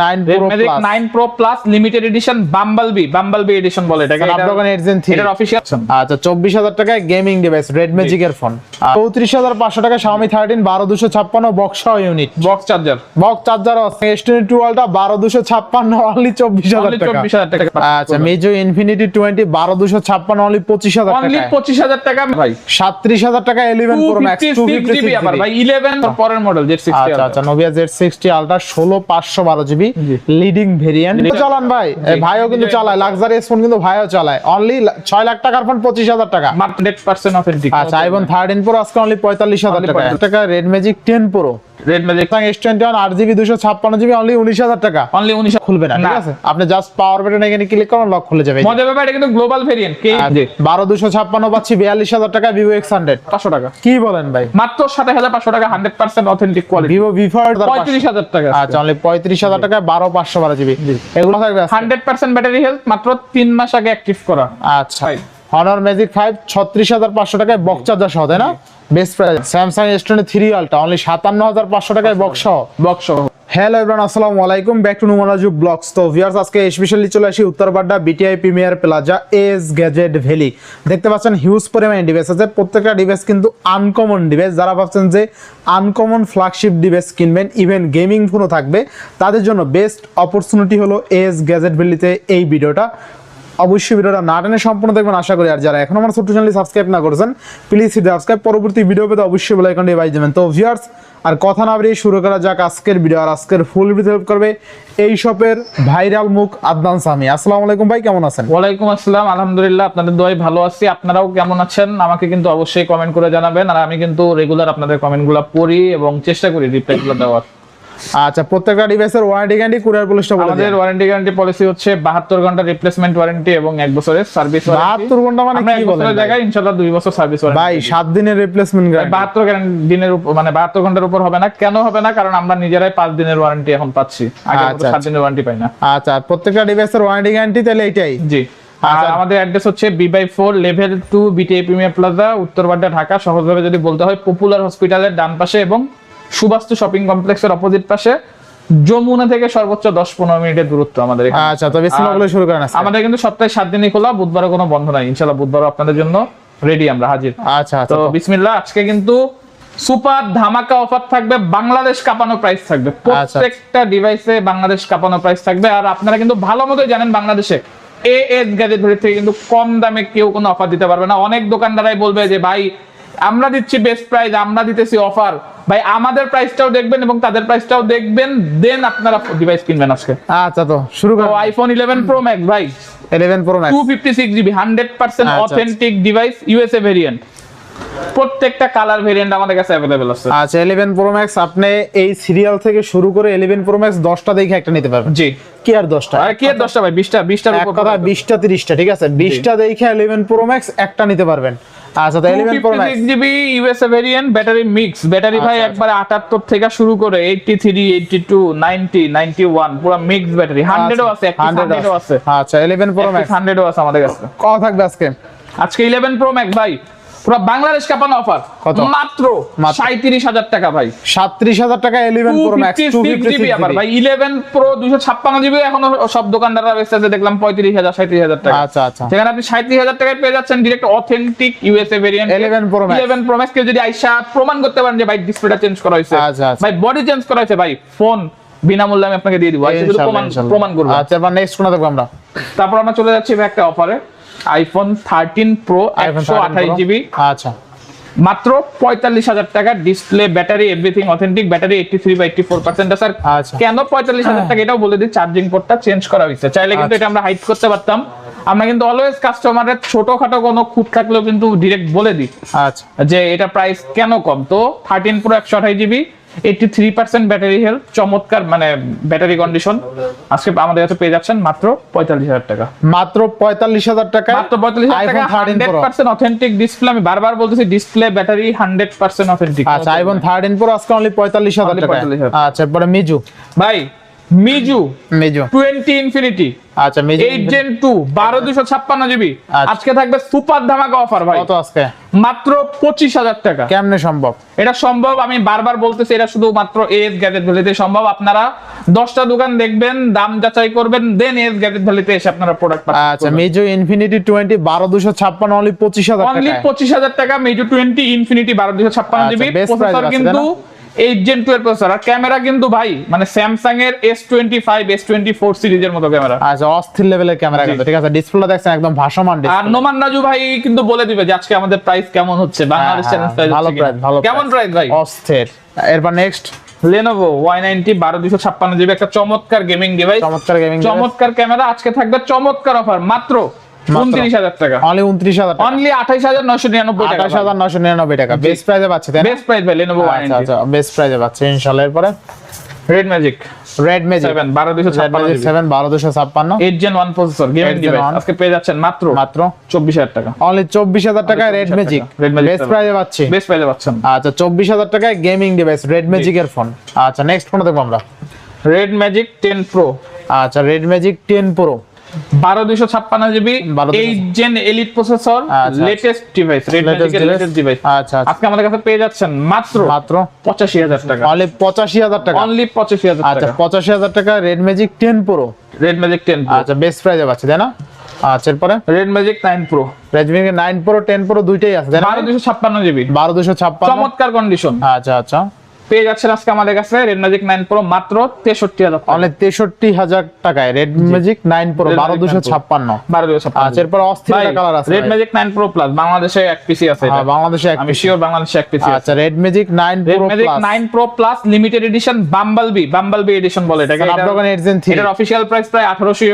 9 pro plus limited edition bumblebee bumblebee edition বলে এটাকে। Snapdragon 8 gen 3 এটার অফিশিয়াল আচ্ছা টাকায় গেমিং ডিভাইস ফোন টাকা Xiaomi থার্টিন বারো দুশো ছাপ্পান্ন box unit box charger box charger আছে। এস টোয়েন্টি টু আলটা বারো দুশো ছাপ্পান্ন অনলি চব্বিশ হাজার অনলি টাকা। 24000 টাকা। আচ্ছা বারো অনলি অনলি টাকা 25000 টাকা ভাই। সাত্রিশ হাজার টাকা ইলেভেন প্রো ম্যাক্স 256 জিবি আবার ভাই 11 পরের মডেল Z60 আচ্ছা আচ্ছা নোভিয়া জেড সিক্সটি আলট্রা ষোলো পাঁচশো বারো জিবি লিডিং ভেরিয়েন্ট চালান ভাই ভাইও কিন্তু চালায় লাক্সারি ফোন কিন্তু ভাইও চালায়। অনলি ছয় লাখ টাকার ফোন পঁচিশ হাজার টাকা। মার্কেট 100% অথেন্টিক আচ্ছা আইফোন থার্টিন প্রো আজকে অনলি পঁয়তাল্লিশ হাজার Only টাকা। 45 টাকা red magic ten pro red magic S twenty one আট জিবি দুশো ছাপ্পান্ন জিবি অনলি উনিশ হাজার টাকা। অনলি 19 খুলবে না। ঠিক আছে? আপনি জাস্ট পাওয়ার বাটন এখানে ক্লিক করুন লক খুলে যাবে। মজার ব্যাপার এটা কিন্তু গ্লোবাল ভেরিয়েন্ট বারো দুশো ছাপ্পান্ন পাচ্ছি বিয়াল্লিশ হাজার টাকা ভিভো এক্স হান্ড্রেড 500 টাকা। কি বলেন ভাই? মাত্র 27500 টাকা 100% authentic quality Vivo V five 35000 টাকা আচ্ছা অনলি পঁয়ত্রিশ হাজার টাকা বারো পাঁচশো বারো জিবি এগুলো থাকবে আজকে। 100% ব্যাটারি হেলথ মাত্র 3 মাস আগে অ্যাক্টিভ করা। আচ্ছা। হনার ম্যাজিক ফাইভ ছত্রিশ হাজার পাঁচশো টাকায় বক্স চার্জার সহ তাই না? Best price Samsung S twenty three ultra only সাতান্ন হাজার পাঁচশো টাকায় বক্স বক্স হ্যালো এভরিওয়ান আসসালামু আলাইকুম। ব্যাক টু নুমানাজু ব্লগস তো ভিউয়ার্স আজকে স্পেশালি চলে আসি Uttarbadda BTI premier plaza S gadget valley দেখতে পাচ্ছেন হিউজ পরিমাণে ডিভাইস আছে। প্রত্যেকটা ডিভাইস কিন্তু আনকমন ডিভাইস যারা ভাবছেন যে আনকমন ফ্ল্যাগশিপ ডিভাইস কিনবেন ইভেন গেমিং ফোনও থাকবে তাদের জন্য বেস্ট অপরচুনিটি হলো এস গ্যাজেট ভ্যালিতে এই ভিডিওটা অবশ্যই ভিডিওটা না টেনে সম্পূর্ণ দেখবেন, আশা করি। আর যারা এখন আমার ছোট্ট চ্যানেল সাবস্ক্রাইব না করেছেন প্লিজ সাবস্ক্রাইব পরবর্তী ভিডিও পেতে অবশ্যই বেল আইকনটি বাজিয়ে দেবেন। তো ভিউয়ার্স আর কথা না বেরিয়ে শুরু করা যাক আজকের ভিডিও আর আজকের ফুল ভিডিও হেল্প করবে এই শপের ভাইরাল মুখ আদনান সামি আসসালামু আলাইকুম ভাই, কেমন আছেন? ওয়ালাইকুম আসসালাম, আলহামদুলিল্লাহ, আপনাদের দোয়াই ভালো আছি। আপনারাও কেমন আছেন? আমাকে কিন্তু অবশ্যই কমেন্ট করে জানাবেন। আর আমি কিন্তু রেগুলার আপনাদের কমেন্টগুলো পড়ি এবং চেষ্টা করি রিপ্লাইগুলো দেওয়ার। আচ্ছা প্রত্যেকটা ডিভাইসের ওয়ারেন্টি গ্যারান্টি কুরিয়ার পুলিশটা বলে আমাদের ওয়ারেন্টি গ্যারান্টি পলিসি হচ্ছে বাহাত্তর ঘণ্টা রিপ্লেসমেন্ট ওয়ারেন্টি এবং এক বছরের সার্ভিস ওয়ারেন্টি 72 ঘণ্টা মানে আমরা কি বলেন বছরের জায়গায় ইনশাআল্লাহ দুই বছর সার্ভিস ওয়ারেন্টি ভাই ওয়ারেন্টি সাত দিনের রিপ্লেসমেন্ট গ্যারান্টি বাহাত্তর দিনের উপর মানে বাহাত্তর ঘণ্টার উপর হবে না। কেন হবে না? কারণ আমরা নিজেরাই পাঁচ দিনের ওয়ারেন্টি এখন পাচ্ছি। আগে আচ্ছা, সাত দিনের ওয়ারেন্টি পাই না। আচ্ছা প্রত্যেকটা ডিভাইসের ওয়ারেন্টি গ্যারান্টি তাহলে এটাই জি। আর আচ্ছা। আমাদের অ্যাড্রেস হচ্ছে B by four level two BTI premier plaza Uttarbadda Dhaka. সহজভাবে যদি বলতে হয় পপুলার হসপিটালের ডান পাশে এবং সুবাস্তু শপিং কমপ্লেক্সের অপোজিট পাশে যমুনা থেকে সর্বোচ্চ দশ পনেরো মিনিটের দূরত্ব আমাদের আচ্ছা তো বেশি বলে শুরু করেন আমাদের কিন্তু সপ্তাহে সাত দিনই খোলা বুধবারে কোনো বন্ধ নাই। ইনশাল্লাহ বুধবারও আপনাদের জন্য রেডি আমরা হাজির। আচ্ছা আচ্ছা তো বিসমিল্লাহ আজকে কিন্তু সুপার ধামাকা অফার থাকবে বাংলাদেশ কাঁপানো প্রাইস থাকবে। আচ্ছা। প্রত্যেকটা ডিভাইসে বাংলাদেশ কাঁপানো প্রাইস থাকবে। আর আপনারা কিন্তু ভালো মতোই জানেন বাংলাদেশে এ এস গ্যাজেট থেকে কিন্তু কম দামে কেউ কোনো অফার দিতে পারবে না। অনেক দোকানদারাই বলবে যে ভাই আমরা দিচ্ছি বেস্ট প্রাইস আমরা দিতেছি অফার ভাই আমাদের প্রাইসটাও দেখবেন এবং তাদের প্রাইসটাও দেখবেন দেন আপনারা ডিভাইস কিনবেন আজকে। আচ্ছা তো শুরু করো আইফোন ইলেভেন প্রো ম্যাক্স ভাই। Eleven pro max two fifty six GB hundred percent আচ্ছা, অথেন্টিক ডিভাইস ইউএসএ ভেরিয়েন্ট প্রত্যেকটা কালার ভেরিয়েন্ট আমাদের কাছে অ্যাভেলেবেল আছে। আচ্ছা ইলেভেন প্রো ম্যাক্স আপনি এই সিরিয়াল থেকে শুরু করে ইলেভেন প্রো ম্যাক্স দশটা দেখে একটা নিতে পারবেন। জি। কি আর দশটা? আর কি এর দশটা ভাই? বিশটা বিশটার এক উপর কথা। বিশটা তিরিশটা ঠিক আছে? বিশটা দেখে ইলেভেন প্রো ম্যাক্স একটা নিতে পারবেন। আচ্ছা তো eleven pro max GB USA variant battery mix battery ভাই আচ্ছা, একবারে আটাত্তর থেকে শুরু করে eighty three eighty two ninety ninety one পুরো মিক্স ব্যাটারি হান্ড্রেডও আছে হান্ড্রেডও আছে। আচ্ছা ইলেভেন প্রো ম্যাক্স হান্ড্রেডও আছে আমাদের কাছে। কত থাকবে আজকে? আজকে ইলেভেন প্রো ম্যাক্স ভাই। পুরো বাংলাদেশ কাপানো অফার? মাত্র মাত্র। সাঁত্রিশ হাজার টাকা ভাই। সাতত্রিশ হাজার টাকা eleven pro max two 256 GB আবার ভাই 11 প্রো 256 জিবি এখনও সব দোকানদাররা বেচতেছে দেখলাম 35000 37000 টাকা। আচ্ছা আচ্ছা। সেখানে আপনি 37000 টাকায় পেয়ে যাচ্ছেন direct authentic USA variant 11 Pro Max। 11 pro max কে যদি আইসা প্রমাণ করতে পারেন যে ভাই ডিসপ্লেটা চেঞ্জ করা হয়েছে। আচ্ছা, আচ্ছা। ভাই বডি চেঞ্জ করা হয়েছে ভাই ফোন বিনামূল্যে আমি আপনাকে দিয়ে দিব। প্রমাণ প্রমাণ করব। আচ্ছা এবার নেক্সট কোনটা দেখব আমরা? তারপর আমরা চলে যাচ্ছি একটা অফারে আইফোন 13 প্রো আইফোন 128 জিবি আচ্ছা। মাত্র পঁয়তাল্লিশ হাজার টাকা display battery everything authentic battery eighty three বা এইটটি ফোর পার্সেন্ট স্যার আচ্ছা। কেন পঁয়তাল্লিশ হাজার টাকা? এটাও বলে দিই চার্জিং পোর্টটা চেঞ্জ করা হয়েছে। চাইলে কিন্তু এটা আমরা হাইড করতে পারতাম। আমরা কিন্তু অলওয়েজ কাস্টমারের ছোটখাটো কোনো খুঁত থাকলেও কিন্তু ডিরেক্ট বলে দিই আচ্ছা। যে এটা প্রাইস কেন কম? তো থার্টিন প্রো একশো আঠাশ GB eighty three percent battery health চমৎকার মানে ব্যাটারি কন্ডিশন আজকে আমাদের কাছে পেয়ে যাচ্ছেন মাত্র পঁয়তাল্লিশ হাজার টাকা। মাত্র পঁয়তাল্লিশ হাজার টাকা মাত্র পঁয়তাল্লিশ হাজার টাকা hundred pro percent authentic display আমি বারবার বলতেছি display battery hundred percent authentic আচ্ছা আইফোন থার্টিন প্রো আজকে অনলি পঁয়তাল্লিশ হাজার টাকা 45,000 আচ্ছা পরে মিজু। ভাই মিজু মেজো টোয়েন্টি ইনফিনিটি আচ্ছা মেজো এইট জেন টু বারো দুশো ছাপ্পান্ন জিবি। আজকে থাকবে সুপার ধামাকা অফার ভাই। কত আজকে? মাত্র পঁচিশ হাজার টাকা। কেমনে সম্ভব? এটা সম্ভব আমি বারবার বলতেছি এটা শুধু মাত্র এস গ্যাজেট ভ্যালিতে সম্ভব। আপনারা দশটা দোকান দেখবেন দাম যাচাই করবেন দেন এস গ্যাজেট ভ্যালিতে এসে আপনারা প্রোডাক্ট পাবেন আচ্ছা মেজো ইনফিনিটি টোয়েন্টি বারো দুশো ছাপ্পান্ন অনলি পঁচিশ হাজার অনলি টাকা পঁচিশ হাজার টাকা মেজু টোয়েন্টি ইনফিনিটি বারো দুশো ছাপ্পান্ন আচ্ছা, জিবি প্রসেসর কিন্তু এইট জেন টুয়েলভ প্রসেসর আর ক্যামেরা কিন্তু ভাই মানে স্যামসাং এর S twenty five S twenty four সিরিজের মতো ক্যামেরা আচ্ছা অস্থির লেভেলের ক্যামেরা কিন্তু ঠিক আছে? ডিসপ্লে দেখছেন একদম ভাসমান আর ডিসপ্লে নোমান রাজু ভাই কিন্তু বলে দিবে যে আজকে আমাদের প্রাইস কেমন হচ্ছে বাংলাদেশ চ্যালেঞ্জ প্রাইস হ্যাঁ, ভালো প্রাইস ভালো কেমন প্রাইস ভাই? অস্থির। এরপর নেক্সট বারো দুশো ছাপ্পান্ন জিবি একটা চমৎকার গেমিং ডিভাইস চমৎকার গেমিং চমৎকার ক্যামেরা আজকে থাকবে চমৎকার অফার মাত্র উনত্রিশ হাজার টাকা। অনলি উনত্রিশ হাজার অনলি আঠাইশ হাজার নয়শো নিরানব্বই টাকা আঠাশ হাজার নিরানব্বই টাকা। বেস্ট পাচ্ছে বেস্ট প্রাইস ভাই লেনোভো আচ্ছা আচ্ছা বেস্ট প্রাইসে পাচ্ছে ইনশাল্লাহ এরপরে? Red Magic Red gen processor gaming 8 device আজকে পেয়ে যাচ্ছেন মাত্র মাত্র? চব্বিশ হাজার টাকা। অনলি চব্বিশ হাজার টাকায় রেড 24,000 টাকা। বেস্ট 7 প্রাইসে পাচ্ছি। বেস্ট প্রাইসে পাচ্ছেন। আচ্ছা চব্বিশ হাজার টাকায় গেমিং ডিভাইস রেড ম্যাজিকের ফোন আচ্ছা নেক্সট ফোন দেখব আমরা। রেড ম্যাজিক টেন প্রো আচ্ছা রেড ম্যাজিক টেন প্রো বারো দুশো ছাপ্পান্ন। GB 12,256 eight gen elite processor. Latest device? Latest device আচ্ছা আজকে আমাদের কাছে পেয়ে যাচ্ছেন মাত্র মাত্র পঁচাশি হাজার টাকা। অনলি পঁচাশি হাজার টাকা। অনলি পঁচাশি হাজার আচ্ছা পঁচাশি হাজার টাকা Red Magic ten pro Red Magic ten আচ্ছা বেস্ট প্রাইসে পাচ্ছি তাই না? আচ্ছা এরপরে? Red Magic nine pro Redmi nine pro ten pro দুইটাই আছে বারো দুশো ছাপ্পান্ন জিবি। বারো দুশো ছাপ্পান্ন। চমৎকার কন্ডিশন আচ্ছা আচ্ছা। পেয়ে যাচ্ছেন আজকে আমাদের কাছে রেড ম্যাজিক নাইন প্রো মাত্র তেষট্টি হাজার। অনলি তেষট্টি হাজার টাকায় রেড ম্যাজিক নাইন প্রো বারো দুশো ছাপ্পান্ন। বারো দুশো ছাপ্পান্ন। আচ্ছা এরপর অস্থির কালার আছে Red Magic nine pro plus বাংলাদেশে এক পিসি আছে হ্যাঁ, বাংলাদেশে এক আমি piece। শিওর বাংলাদেশে এক পিসি আচ্ছা Red Magic nine Red Magic nine pro plus limited edition bumblebee bumblebee edition বলে এটাকে। স্ন্যাপড্রাগন এটার- থ্রি এটার অফিসিয়াল প্রাইস প্রায় আঠারোশো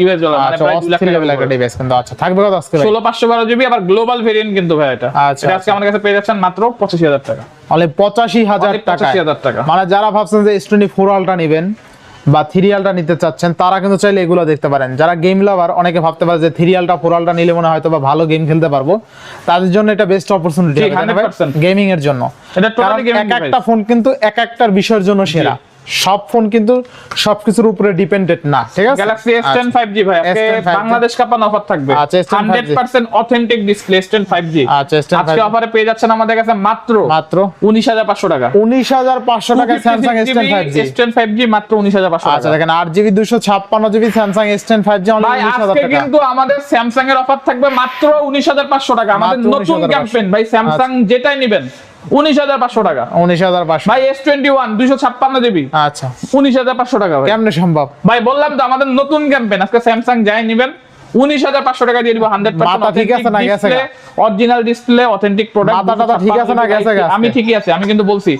ইউএস ডলার মানে আচ্ছা প্রায় দু লাখ টাকা ডিভাইস কিন্তু আচ্ছা থাকবে কত আজকে ভাই? ষোলো পাঁচশো বারো জিবি আবার গ্লোবাল ভেরিয়েন্ট কিন্তু ভাই এটা। আচ্ছা, আজকে আমাদের কাছে পেয়ে যাচ্ছেন মাত্র পঁচাশি হাজার টাকা। অনলি পঁচাশি হাজার টাকা। মানে যারা ভাবছেন যে এস টোয়েন্টি ফোর আলটা নেবেন বা নিতে চাচ্ছেন তারা কিন্তু চাইলে এগুলো দেখতে পারেন। যারা গেম লাভার অনেকে ভাবতে পারে যে থ্রি ফোরালটা ফোর নিলে মনে হয় হয়তো বা ভালো গেম খেলতে পারব। তাদের জন্য এটা বেস্ট অপরচুনিটি গেমিং এর জন্য। কারণ এক একটা ফোন কিন্তু এক একটার বিষয়ের জন্য সেরা। সব ফোন কিন্তু সবকিছুর উপরে ডিপেন্ডেন্ট না ঠিক আছে? গ্যালাক্সি এস টেন আচ্ছা। ফাইভ জি ভাই আজকে বাংলাদেশ কাপান অফার থাকবে। আচ্ছা, S10 5G hundred percent authentic display S ten five G আচ্ছা, S10 আজকে অফারে পেয়ে যাচ্ছেন আমাদের কাছে মাত্র মাত্র? উনিশ হাজার পাঁচশো টাকা। উনিশ হাজার পাঁচশো টাকা five G S ten G মাত্র উনিশ হাজার পাঁচশো আচ্ছা দেখেন আট জিবি দুশো ছাপ্পান্ন GB Samsung S ten five G only ভাই আজকে কিন্তু আমাদের স্যামসাং এর অফার থাকবে মাত্র উনিশ হাজার পাঁচশো টাকা। আমাদের নতুন ক্যাম্পেইন ভাই স্যামসাং যেটাই নেবেন। উনিশ হাজার পাঁচশো টাকা। উনিশ হাজার পাঁচশো। ভাই এস টোয়েন্টি ওয়ান দুইশো ছাপ্পান্ন জিবি। আচ্ছা। উনিশ হাজার পাঁচশো টাকা ভাই। কেমনে সম্ভব? ভাই বললাম তো আমাদের নতুন ক্যাম্পেন আজকে স্যামসাং যাই নিবেন উনিশ হাজার পাঁচশো টাকা দিয়ে দিব হান্ড্রেড ঠিক আছে না গেছে অরিজিনাল ডিসপ্লে অথেন্টিক প্রোডাক্ট ঠিক আছে না গেছে আমি ঠিকই আছে আমি কিন্তু বলছি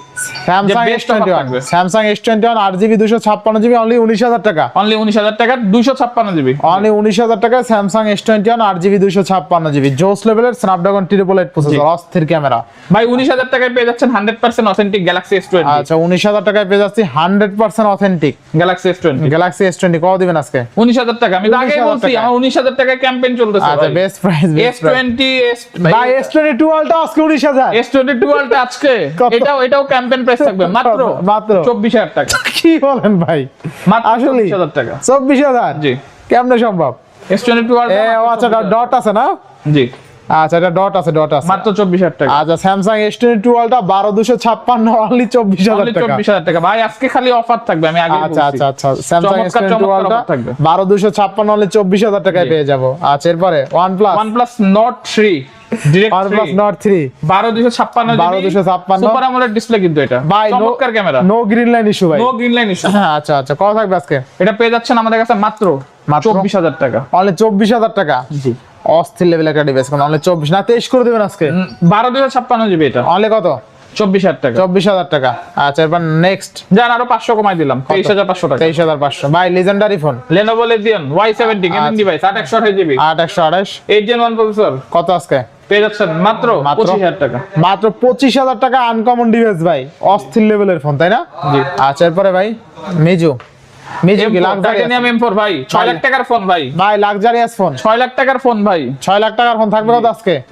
Samsung S twenty one Samsung S twenty one আট জিবি দুশো ছাপ্পান্ন জিবি অনলি উনিশ হাজার টাকা। অনলি উনিশ হাজার টাকা দুইশো ছাপ্পান্ন জিবি অনলি উনিশ হাজার টাকা স্যামসাং এস টোয়েন্টি ওয়ান আট জিবি দুশো ছাপ্পান্ন জিবি জোস লেভেলের স্ন্যাপড্রাগন ট্রিপল এইট প্রসেসর অস্থির ক্যামেরা ভাই উনিশ হাজার টাকায় পেয়ে যাচ্ছেন hundred percent authentic Galaxy S twenty আচ্ছা উনিশ হাজার টাকায় পেয়ে যাচ্ছি hundred percent authentic Galaxy S twenty Galaxy S twenty কত দিবেন আজকে? উনিশ হাজার টাকা আমি আগে বলছি আমার উনিশ হাজার টাকায় ক্যাম্পেইন চলতেছে আচ্ছা best price S best twenty S ভাই এস টোয়েন্টি টু আলটা আজকে উনিশ হাজার। এস টোয়েন্টি টু আজকে। এটাও এটাও ক্যাম্পেইন প্রাইস থাকবে। মাত্র মাত্র। চব্বিশ হাজার টাকা। কি বলেন ভাই? মাত্র আসলেই? চব্বিশ হাজার টাকা। চব্বিশ হাজার? জি। কেমনে সম্ভব? এস টোয়েন্টি টু এ ও আচ্ছা ডট আছে না? জি। আচ্ছা এটা ডট আছে ডট আছে। মাত্র চব্বিশ হাজার টাকা। আচ্ছা বারো অনলি চব্বিশ হাজার Only টাকা। চব্বিশ হাজার টাকা। ভাই আজকে খালি অফার থাকবে আমি আগে আচ্ছা আচ্ছা আচ্ছা থাকবে। বারো দুশো ছাপ্পান্ন অনলি চব্বিশ হাজার টাকায় পেয়ে যাব। আচ্ছা এরপরে OnePlus OnePlus Nord three direct OnePlus Nord three বারো দুশো ছাপ্পান্ন। 1256 সুপার আমলের ডিসপ্লে কিন্তু এটা। বাই চমৎকার camera no green line issue ভাই। নো গ্রিন লাইন হ্যাঁ আচ্ছা আচ্ছা কত থাকবে আজকে? এটা পেয়ে যাচ্ছেন আমাদের কাছে মাত্র? চব্বিশ হাজার টাকা। চব্বিশ হাজার টাকা। জি। অস্থির লেভেল একটা ডিভাইস কোন অনলি চব্বিশ না তেইশ করে দেবেন আজকে? বারো দুশো ছাপ্পান্ন জিবি এটা। অনলি কত? চব্বিশ হাজার টাকা। চব্বিশ হাজার টাকা। আচ্ছা এরপর নেক্সট যার আরও পাঁচশো কমাই দিলাম তেইশ হাজার পাঁচশো টাকা। তেইশ হাজার পাঁচশো। ভাই legendary phone Lenovo Legion Y seventy gaming. Device আট একশো আঠাশ জিবি আট একশো আঠাশ। এইট জেন ওয়ান প্রসেসর কত আজকে? পেয়ে যাচ্ছেন মাত্র? পঁচিশ হাজার টাকা। মাত্র পঁচিশ হাজার টাকা আনকমন ডিভাইস ভাই। অস্থির লেভেলের ফোন তাই না? জি। আচ্ছা এরপরে ভাই মিজু ভাই। ছয় লাখ টাকার ফোন ভাই। ভাই লাক্সারিয়াস ফোন ছয় লাখ টাকার ফোন ভাই। ছয় লাখ টাকার ফোন থাকবে আজকে?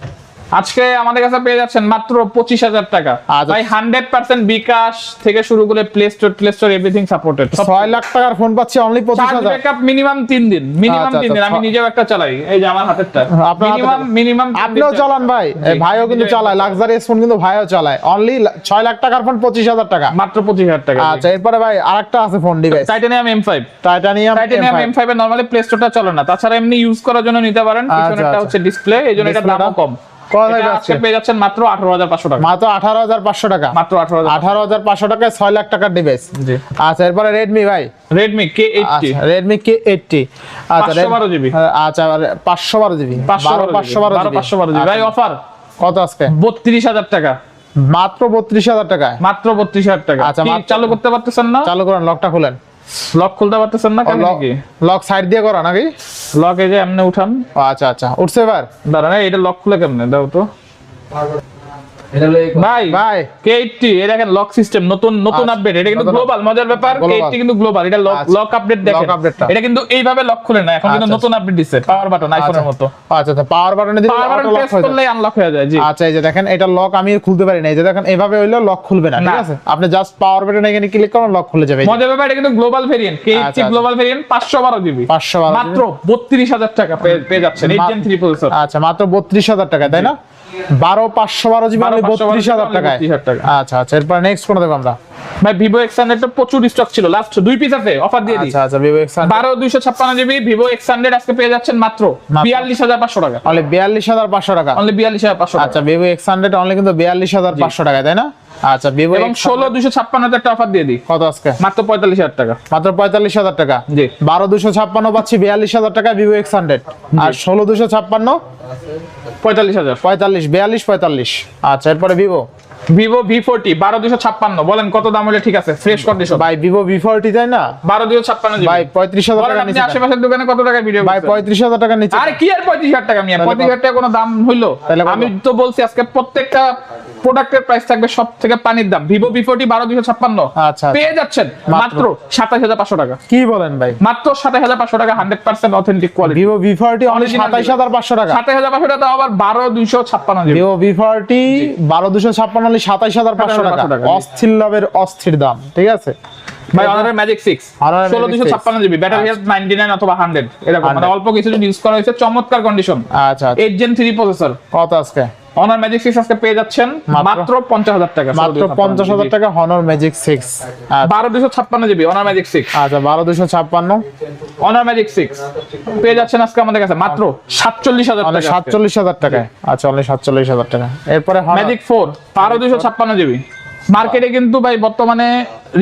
আজকে আমাদের কাছে পেয়ে যাচ্ছেন মাত্র পঁচিশ হাজার টাকা। আচ্ছা। ভাই হান্ড্রেড পার্সেন্ট বিকাশ থেকে শুরু করে Play Store Play Store everything supported ছয় লাখ টাকার ফোন পাচ্ছি অনলি পঁচিশ হাজার। ব্যাকআপ মিনিমাম তিন দিন মিনিমাম আচ্ছা, তিন দিন। আচ্ছা, আমি নিজেও একটা চালাই এই যে আমার হাতেরটা। মিনিমাম মিনিমাম আপনিও চালান ভাই। ভাইও কিন্তু চালায়। লাক্সারিয়াস ফোন কিন্তু ভাইও চালায়। অনলি ছয় লাখ টাকার ফোন পঁচিশ হাজার টাকা। মাত্র পঁচিশ হাজার টাকা আচ্ছা এরপরে ভাই আরেকটা আছে phone device titanium M five titanium titanium M five এর নর্মালি প্লে স্টোরটা চলে না। তাছাড়া এমনি ইউজ করার জন্য নিতে পারেন। পিছনেরটা। হচ্ছে ডিসপ্লে এই জন্য এটা দামও কম। পেয়ে যাচ্ছেন মাত্র আঠারো হাজার পাঁচশো টাকা। মাত্র আঠারো হাজার পাঁচশো টাকা? মাত্র আঠারো আঠারো হাজার পাঁচশো টাকায় ছয় লাখ টাকার ডিভাইস আচ্ছা এরপরে রেডমি ভাই। রেডমি কে এইটটি আচ্ছা রেডমি কে এইটটি আচ্ছা 512 GB আচ্ছা পাঁচশো বারো জিবি। পাঁচশো পাঁচশো বারো জিবি। পাঁচশো বারো জিবি। ভাই অফার কত আজকে? বত্রিশ হাজার টাকা। মাত্র বত্রিশ হাজার টাকায়? মাত্র বত্রিশ হাজার টাকা। আচ্ছা, চালু করতে পারতেছেন না? চালু করেন লকটা খুলেন। লক খুলতে পারতেছেন না কেন কি? লক সাইড দিয়ে করা নাকি? লক এই যে এমনি উঠান। আচ্ছা আচ্ছা উঠছে এবার? দাঁড়ান এটা লক খুলে কেমনে? দাও তো। ভাই ভাই। কে এইটটি দেখেন লক সিস্টেম নতুন নতুন আচ্ছা, আপডেট এটা কিন্তু গ্লোবাল মজার ব্যাপার কে Global। এইটটি কিন্তু গ্লোবাল এটা লক আচ্ছা। লক আপডেট দেখেন। এটা কিন্তু এইভাবে লক খুলে না এখন কিন্তু আচ্ছা, নতুন আপডেট দিছে পাওয়ার বাটন আইফোনের মতো। আচ্ছা আচ্ছা পাওয়ার বাটনে দিলে পাওয়ার বাটন প্রেস করলেই আনলক হয়ে যায় জি। আচ্ছা এই যে দেখেন এটা লক আমি খুলতে পারি না। এই যে দেখেন এভাবে হইল লক খুলবে না ঠিক আছে? আপনি জাস্ট পাওয়ার বাটনে এখানে ক্লিক করুন লক খুলে যাবে মজার ব্যাপার এটা কিন্তু গ্লোবাল ভেরিয়েন্ট কে এইটটি আচ্ছা, আচ্ছা। গ্লোবাল ভেরিয়েন্ট পাঁচশো বারো জিবি 512 মাত্র বত্রিশ হাজার টাকা পেয়ে যাচ্ছেন জেন প্রসেসর আচ্ছা মাত্র বত্রিশ হাজার টাকা তাই না? বারো পাঁচশো বারো জিবি 12, বত্রিশ হাজার 512 টাকায়। 32,000 টাকা। আচ্ছা আচ্ছা এরপর নেক্সট কোন দেবো আমরা? ভাই ভিভো এক্স হান্ড্রেডটা প্রচুর স্টক ছিল। লাস্ট দুই পিস আছে অফার দিয়ে দিই। আচ্ছা আচ্ছা ভিভো এক্স বারো দুইশো ছাপ্পান্ন জিবি ভিভো এক্স হান্ড্রেড আজকে পেয়ে যাচ্ছেন মাত্র। বিয়াল্লিশ হাজার পাঁচশো টাকা। অনলি বিয়াল্লিশ হাজার পাঁচশো টাকা। অনলি বিয়াল্লিশ হাজার পাঁচশো টাকা। আচ্ছা ভিভো এক্স হান্ড্রেড অনলি কিন্তু বিয়াল্লিশ হাজার পাঁচশো টাকায় তাই না? আচ্ছা ভিভো এবং ষোলো দুশো ছাপ্পান্ন একটা অফার দিয়ে দিই। কত আজকে? মাত্র পঁয়তাল্লিশ হাজার টাকা। মাত্র পঁয়তাল্লিশ হাজার টাকা? জি। বারো দুশো ছাপ্পান্ন পাচ্ছি বিয়াল্লিশ হাজার টাকা ভিভো এক্স হান্ড্রেড আর ষোলো দুশো ছাপ্পান্ন? পঁয়তাল্লিশ হাজার। পঁয়তাল্লিশ বিয়াল্লিশ পঁয়তাল্লিশ। আচ্ছা এরপরে ভিভো ভিভো ভি ফোরটি বারো দুশো ছাপ্পান্ন। বলেন কত দাম হলে ঠিক আছে? ফ্রেশ কন্ডিশন ভাই ভিভো ভি ফোরটি তাই না? বারো দুশো ছাপ্পান্ন ভাই পঁয়ত্রিশ হাজার টাকা আপনি। আশেপাশের দোকানে কত টাকা ভিডিও ভাই পঁয়ত্রিশ হাজার টাকা নিচে আরে কি আর পঁয়ত্রিশ হাজার টাকা তাহলে পঁয়ত্রিশ হাজার টাকা কোনো দাম হইল? আমি তো বলছি আজকে প্রত্যেকটা প্রোডাক্টের প্রাইস থাকবে সব থেকে পানির দাম। ভিভো ভি ফোরটি বারো দুশো ছাপ্পান্ন। আচ্ছা পেয়ে যাচ্ছেন মাত্র। সাতাশ হাজার পাঁচশো টাকা। কি বলেন ভাই? মাত্র সাতাশ হাজার পাঁচশো টাকা hundred percent authentic quality Vivo V forty only Original সাতাইশ হাজার পাঁচশো টাকা। সাতাশ হাজার পাঁচশো টাকা আবার বারো দুইশো ছাপ্পান্ন ভিভো ভি ফোরটি বারো দুশো ছাপ্পান্ন অনলি সাতাইশ হাজার পাঁচশো টাকা। অস্থির লাভের অস্থির দাম ঠিক আছে? ভাই অনারের ম্যাজিক সিক্স Honor এর ষোলো Magic দুশো ছাপ্পান্ন GB battery health ninety nine অথবা এরকম। মানে অল্প কিছু ইউজ করা হয়েছে চমৎকার কন্ডিশন আচ্ছা আচ্ছা। এইট জেন থ্রি প্রসেসর কত আজকে? অনার ম্যাজিক 6 আজকে পেয়ে যাচ্ছেন। মাত্র? মাত্র পঞ্চাশ হাজার টাকা মাত্র পঞ্চাশ হাজার টাকা হনর ম্যাজিক সিক্স বারো দুশো ছাপ্পান্ন জিবি অনার ম্যাজিক সিক্স আচ্ছা বারো দুশো ছাপ্পান্ন। অনার ম্যাজিক সিক্স পেয়ে যাচ্ছেন আজকে আমাদের কাছে মাত্র সাতচল্লিশ হাজার অনলি টাকা সাতচল্লিশ হাজার টাকায়। আচ্ছা অনলি সাতচল্লিশ হাজার টাকা। এরপরে ম্যাজিক ফোর বারো দুশো ছাপ্পান্ন জিবি। মার্কেটে কিন্তু ভাই বর্তমানে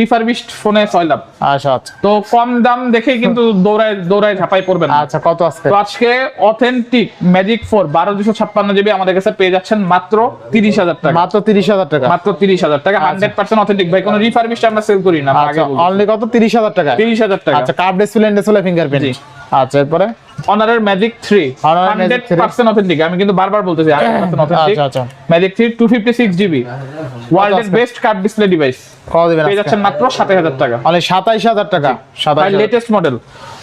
রিফারবিশড ফোনে ছয় লাভ আচ্ছা আচ্ছা। তো কম দাম দেখেই কিন্তু দৌড়ায় দৌড়ায় ঝাপাই পড়বেন না। আচ্ছা কত আজকে তো আজকে অথেন্টিক ম্যাজিক ফোর বারো দুশো ছাপ্পান্ন জিবি আমাদের কাছে পেয়ে যাচ্ছেন মাত্র তিরিশ হাজার টাকা। মাত্র তিরিশ হাজার টাকা। মাত্র তিরিশ হাজার টাকা হান্ড্রেড পার্সেন্ট অথেন্টিক ভাই কোনো রিফারবিশড আমরা সেল করি না আগে আচ্ছা অনলি কত? তিরিশ হাজার টাকা। তিরিশ হাজার টাকা। আচ্ছা কার্ড ডিসপ্লে ডিসপ্লে ফিঙ্গারপ্রিন্ট। আচ্ছা এরপরে? অনারের ম্যাজিক থ্রি Honor এর Magic হান্ড্রেড 3 পার্সেন্ট অথেন্টিক আমি কিন্তু বারবার বলতেছি হান্ড্রেড পার্সেন্ট অথেন্টিক আচ্ছা আচ্ছা। Magic three two fifty six GB ওয়ার্ল্ডের? বেস্ট কার্ড ডিসপ্লে ডিভাইস কত দিবেন পেয়ে যাচ্ছেন মাত্র সাতাশ হাজার টাকা। অনলি সাতাইশ হাজার টাকা। ভাই সাতাইশ লেটেস্ট মডেল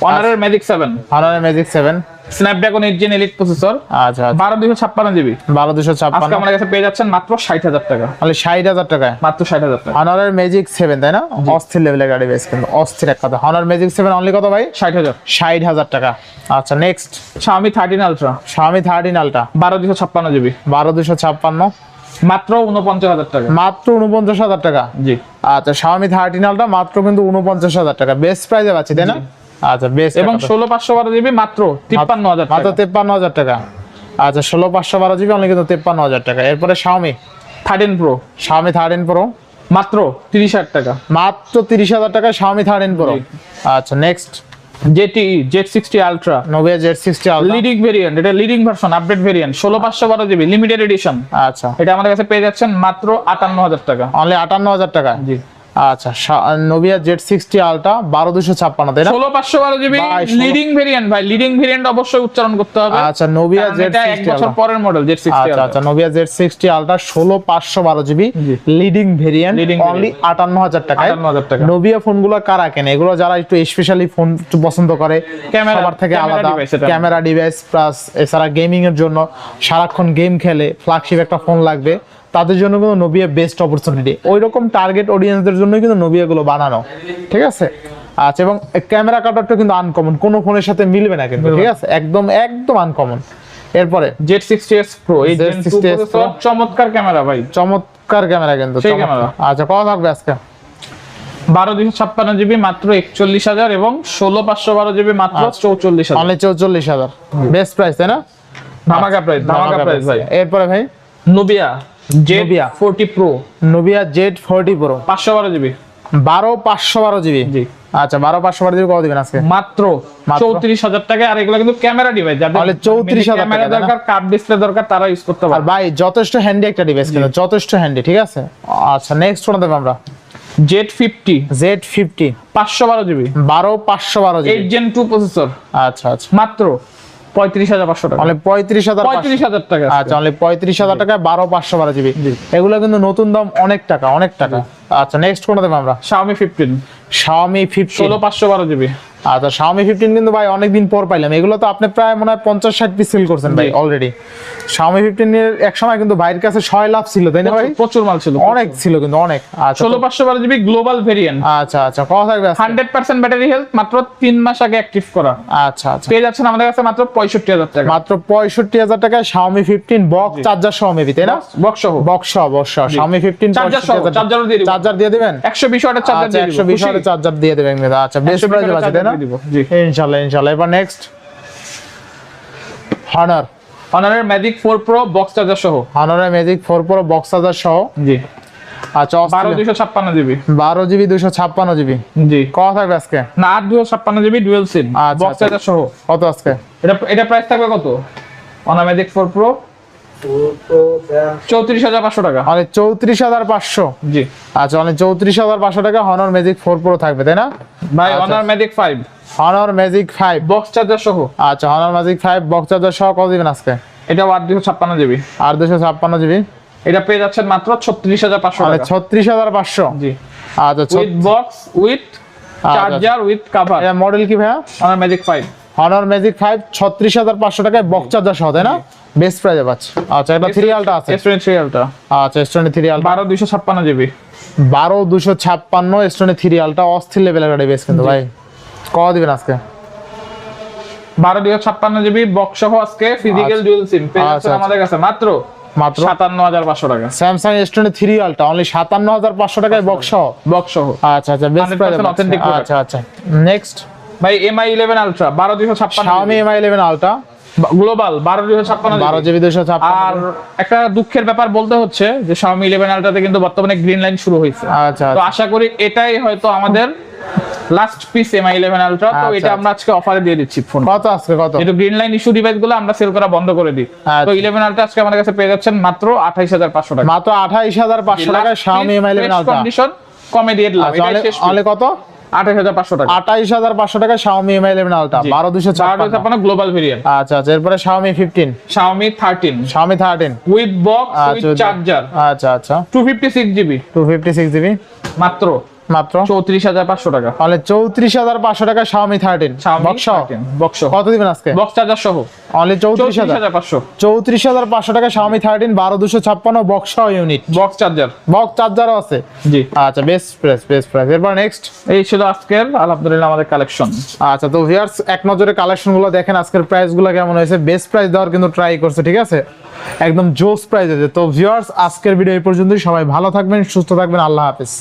অনারের Magic seven হনরের Magic seven Snapdragon eight gen elite processor আচ্ছা আচ্ছা। বারো দুশো ছাপ্পান্ন জিবি বারো দুশো আজকে ছাপ্পান্ন আমাদের কাছে পেয়ে যাচ্ছেন মাত্র ষাট হাজার টাকা। অনলি ষাট হাজার টাকায়। মাত্র ষাট হাজার টাকা। হনরের ম্যাজিক সেভেন তাই না? অস্থির লেভেলের গাড়ি বেশ কিন্তু। অস্থির এক কথা। হনর ম্যাজিক সেভেন অনলি কত ভাই? ষাট হাজার। ষাট হাজার টাকা। আচ্ছা। নেক্সট স্বামী থার্টিন আলট্রা স্বামী থার্টিন আলটা বারো দুশো ছাপ্পান্ন জিবি। বারো দুশো ছাপ্পান্ন। মাত্র উনপঞ্চাশ হাজার টাকা। মাত্র উনপঞ্চাশ হাজার টাকা? জি। আচ্ছা স্বামী থার্টিন আলটা মাত্র কিন্তু উনপঞ্চাশ হাজার টাকা। বেস্ট প্রাইজে পাচ্ছি তাই না? আচ্ছা বেস্ট এবং ষোলো পাঁচশো বারো জিবি মাত্র তিপ্পান্ন হাজার মাত্র টাকা তেপ্পান্ন হাজার টাকা। আচ্ছা ষোলো পাঁচশো বারো জিবি অনলি কিন্তু তেপ্পান্ন হাজার টাকা। এরপরে স্বামী থার্টিন প্রো স্বামী থার্টিন প্রো মাত্র তিরিশ হাজার টাকা। মাত্র তিরিশ হাজার টাকা স্বামী থার্টিন প্রো আচ্ছা next jetty Z sixty ultra Nubia Z sixty leading variant এটা লিডিং ভার্সন আপডেট ভেরিয়েন্ট ষোলো পাঁচশো বারো জিবি লিমিটেড এডিশন আচ্ছা। এটা আমাদের কাছে পেয়ে যাচ্ছেন মাত্র আটান্ন হাজার টাকা। অনলি আটান্ন হাজার টাকা জি। আচ্ছা নোভিয়া জেড সিক্সটি আলটা বারো দুশো ছাপ্পান্ন তাই ষোলো পাঁচশো বারো জিবি লিডিং ভেরিয়েন্ট ভাই লিডিং ভেরিয়েন্ট অবশ্যই উচ্চারণ করতে হবে। আচ্ছা নোভিয়া জেড এক বছর পরের মডেল জেড সিক্সটি আচ্ছা আচ্ছা নোভিয়া জেড সিক্সটি আলট্রা ষোলো পাঁচশো বারো জিবি লিডিং ভেরিয়েন্ট অনলি আটান্ন হাজার টাকায়। 58,000 টাকা। নোভিয়া ফোনগুলো কারা কেনে? এগুলো যারা একটু স্পেশালি ফোন পছন্দ করে সবার থেকে আলাদা। ক্যামেরা ডিভাইস প্লাস এছাড়া গেমিং এর জন্য সারাক্ষণ গেম খেলে ফ্ল্যাগশিপ একটা ফোন লাগবে। তাদের জন্য কিন্তু নোভিয়া বেস্ট অপরচুনিটি ওই রকম টার্গেট অডিয়েন্সদের জন্য কিন্তু নোভিয়া গুলো বানানো। ঠিক আছে? আচ্ছা এবং ক্যামেরা কাটারটা কিন্তু আনকমন কোনো ফোনের সাথে মিলবে না কিন্তু ঠিক আছে? একদম একদম আনকমন এরপরে জেড সিক্সটি এস প্রো এই জেন টু Z60S Pro। চমৎকার ক্যামেরা ভাই। চমৎকার ক্যামেরা কিন্তু সেই ক্যামেরা। আচ্ছা কত থাকবে আজকে? বারো দুশো ছাপ্পান্ন জিবি মাত্র একচল্লিশ হাজার এবং ষোলো পাঁচশো বারো জিবি মাত্র আচ্ছা। চৌচল্লিশ হাজার। অনলি চৌচল্লিশ হাজার। বেস্ট প্রাইস তাই না? ধামাকা প্রাইস ধামাকা প্রাইস ভাই। এরপরে ভাই? Nubia. Z. Forty pro Nubia Z forty pro পাঁচশো বারো জিবি বারো পাঁচশো বারো জিবি জি। আচ্ছা বারো পাঁচশো বারো জিবি কত দিবেন আজকে? মাত্র মাত্র? চৌত্রিশ হাজার টাকা আর এগুলো কিন্তু ক্যামেরা ডিভাইস যাদের তাহলে 34,000 ক্যামেরা টাকা, তাই না? দরকার কাপ ডিসপ্লে দরকার তারা ইউজ করতে পারে ভাই যথেষ্ট হ্যান্ডি একটা ডিভাইস কিন্তু যথেষ্ট হ্যান্ডি ঠিক আছে? আচ্ছা নেক্সট দেবো আমরা। জেড ফিফটি জেড ফিফটি পাঁচশো বারো জিবি বারো পাঁচশো বারো GB eight gen two processor আচ্ছা আচ্ছা। মাত্র। পঁয়ত্রিশ হাজার পাঁচশো টাকা। পঁয়ত্রিশ হাজার পঁয়ত্রিশ হাজার টাকা আচ্ছা অনলি পঁয়ত্রিশ হাজার টাকায় বারো পাঁচশো বারো জিবি। এগুলো কিন্তু নতুন দাম অনেক টাকা অনেক টাকা। আচ্ছা নেক্সট কোনটা দেবো আমরা? শাওমি ফিফটিন শাওমি ফিফটিন ষোলো পাঁচশো বারো জিবি। আচ্ছা শাওমি ফিফটিন কিন্তু ভাই অনেকদিন পর পাইলাম। এগুলো তো আপনি প্রায় মনে হয় পঞ্চাশ ষাট পিস সেল করছেন ভাই অলরেডি শাওমি ফিফটিন এর এক সময় কিন্তু ভাইয়ের কাছে ছয় লাভ ছিল তাই না ভাই? প্রচুর মাল ছিল অনেক ছিল কিন্তু অনেক। আচ্ছা ষোলো তো- পাঁচশো বারো জিবি গ্লোবাল ভেরিয়েন্ট আচ্ছা আচ্ছা কত থাকবে আজকে? হান্ড্রেড পার্সেন্ট ব্যাটারি হেলথ মাত্র তিন মাস আগে অ্যাক্টিভ করা। আচ্ছা আচ্ছা। পেয়ে যাচ্ছেন আমাদের কাছে মাত্র পঁয়ষট্টি হাজার টাকা। মাত্র পঁয়ষট্টি হাজার টাকায় শাওমি ফিফটিন বক্স চার্জার সহ মেবি তাই না? বক্স সহ। বক্স অবশ্য শাওমি ফিফটিন চার্জার সহ চার্জারও দিয়ে দিব। চার্জার দিয়ে দিবেন? একশো বিশ ওয়াটের চার্জার আচ্ছা দিয়ে একশো বিশ দিব চার্জার দিয়ে দেবেন আচ্ছা 120 প্রাইস আছে তাই না। ইনশাল্লাহ ইনশাল্লাহ। এবার next Honor অনারের Magic four pro box charger সহ। হনারের Magic four pro box charger সহ। জি। আচ্ছা বারো ছাপ্পান্ন জিবি। বারো জিবি দুশো ছাপ্পান্ন জিবি। জি। কত থাকবে আজকে? না আট দুশো ছাপ্পান্ন GB dual SIM box. Charger সহ। কত আজকে? এটা এটা প্রাইস থাকবে কত? অনার ম্যাজিক ফোর প্রো চৌত্রিশ হাজার পাঁচশো টাকা। মানে চৌত্রিশ হাজার পাঁচশো। জি। আচ্ছা মানে চৌত্রিশ হাজার পাঁচশো টাকা হনর ম্যাজিক ফোর প্রো থাকবে তাই না? ভাই আচ্ছা। Magic five Honor Magic five box charger সহ। আচ্ছা Honor Magic five box charger সহ কত দিবেন আজকে? এটা আট দুশো ছাপ্পান্ন জিবি। আর দুশো ছাপ্পান্ন জিবি? এটা পেয়ে যাচ্ছেন মাত্র ছত্রিশ হাজার পাঁচশো মানে টাকা। ছত্রিশ হাজার পাঁচশো? জি। আচ্ছা with box with charger with cover model কি ভাইয়া? Magic five Honor Magic five ছত্রিশ হাজার পাঁচশো টাকায় বক্স চার্জার সহ তাই না? বেস্ট প্রাইজে পাচ্ছি। আচ্ছা এটা থ্রি আলটা আছে। এস টোয়েন্টি থ্রি আলটা আচ্ছা স্টোনে থ্রি আলটা বারো দুইশো ছাপ্পান্ন জিবি। বারো দুশো ছাপ্পান্ন স্টোনে থ্রি আলটা অস্থির লেভেলের একটা বেশ কিন্তু ভাই। কত দিবেন আজকে? বারো দুশো ছাপ্পান্ন জিবি বক্স সহ আজকে ফিজিক্যাল আচ্ছা। ডুয়েল সিম আচ্ছা, আচ্ছা। আমাদের কাছে মাত্র মাত্র? সাতান্ন হাজার পাঁচশো টাকা। স্যামসাং থ্রি আলটা অনলি সাতান্ন হাজার পাঁচশো টাকায় বক্স সহ? বক্স সহ। আচ্ছা আচ্ছা বেস্ট 100% প্রাইজে authentic product। আচ্ছা আচ্ছা। নেক্সট ভাই এমআই ইলেভেন আলট্রা বারো দুশো ছাপ্পান্ন Xiaomi Mi 11 Ultra গ্লোবাল বারো দুশো ছাপ্পান্ন বারো জিবি দুশো আর একটা দুঃখের ব্যাপার বলতে হচ্ছে যে Xiaomi 11 আলট্রাতে কিন্তু বর্তমানে গ্রিন লাইন শুরু হয়েছে আচ্ছা তো আশা করি এটাই হয়তো আমাদের last piece Mi eleven ultra তো আচ্ছা, এটা আমরা আজকে অফারে দিয়ে দিচ্ছি ফোন কত আজকে কত? যেহেতু গ্রিন লাইন ইস্যু ডিভাইসগুলো আমরা সেল করা বন্ধ করে দিই। আচ্ছা। তো ইলেভেন আলট্রা আজকে আমাদের কাছে পেয়ে যাচ্ছেন মাত্র আঠাইশ হাজার পাঁচশো টাকা। মাত্র আঠাইশ হাজার পাঁচশো টাকায় Mi 11 Ultra কন্ডিশন কমে দিয়ে দিলাম। আচ্ছা অনলি কত? আঠাইশ হাজার পাঁচশো টাকা। আঠাইশ হাজার পাঁচশো টাকা Xiaomi এম 11 Ultra জি। বারো দুশো ছাপ্পান্ন। গ্লোবাল ভেরিয়েন্ট আচ্ছা আচ্ছা এরপরে Xiaomi fifteen Xiaomi thirteen Xiaomi thirteen with box charger আচ্ছা আচ্ছা। Two fifty six GB two fifty six GB মাত্র। মাত্র? চৌত্রিশ হাজার পাঁচশো টাকা। তাহলে চৌত্রিশ হাজার পাঁচশো টাকা Xiaomi 13 বক্স বক্স কত দিবেন আজকে? বক্স চার্জার সহ। অনলি চৌত্রিশ হাজার। পাঁচশো। চৌত্রিশ হাজার পাঁচশো টাকা Xiaomi 13 বারো দুশো ছাপ্পান্ন box unit box charger box চার্জারও আছে। জি। আচ্ছা বেস্ট প্রাইস বেস্ট প্রাইস এরপর নেক্সট এই ছিল আজকের আলহামদুলিল্লাহ আমাদের কালেকশন আচ্ছা তো ভিউয়ার্স এক নজরে কালেকশনগুলো দেখেন আজকের প্রাইসগুলো কেমন হয়েছে। বেস্ট প্রাইস দেওয়ার কিন্তু ট্রাই করছে ঠিক আছে? একদম জোস প্রাইস আছে তো ভিউয়ার্স আজকের ভিডিও এই পর্যন্তই। সবাই ভালো থাকবেন সুস্থ থাকবেন। আল্লাহ হাফেজ।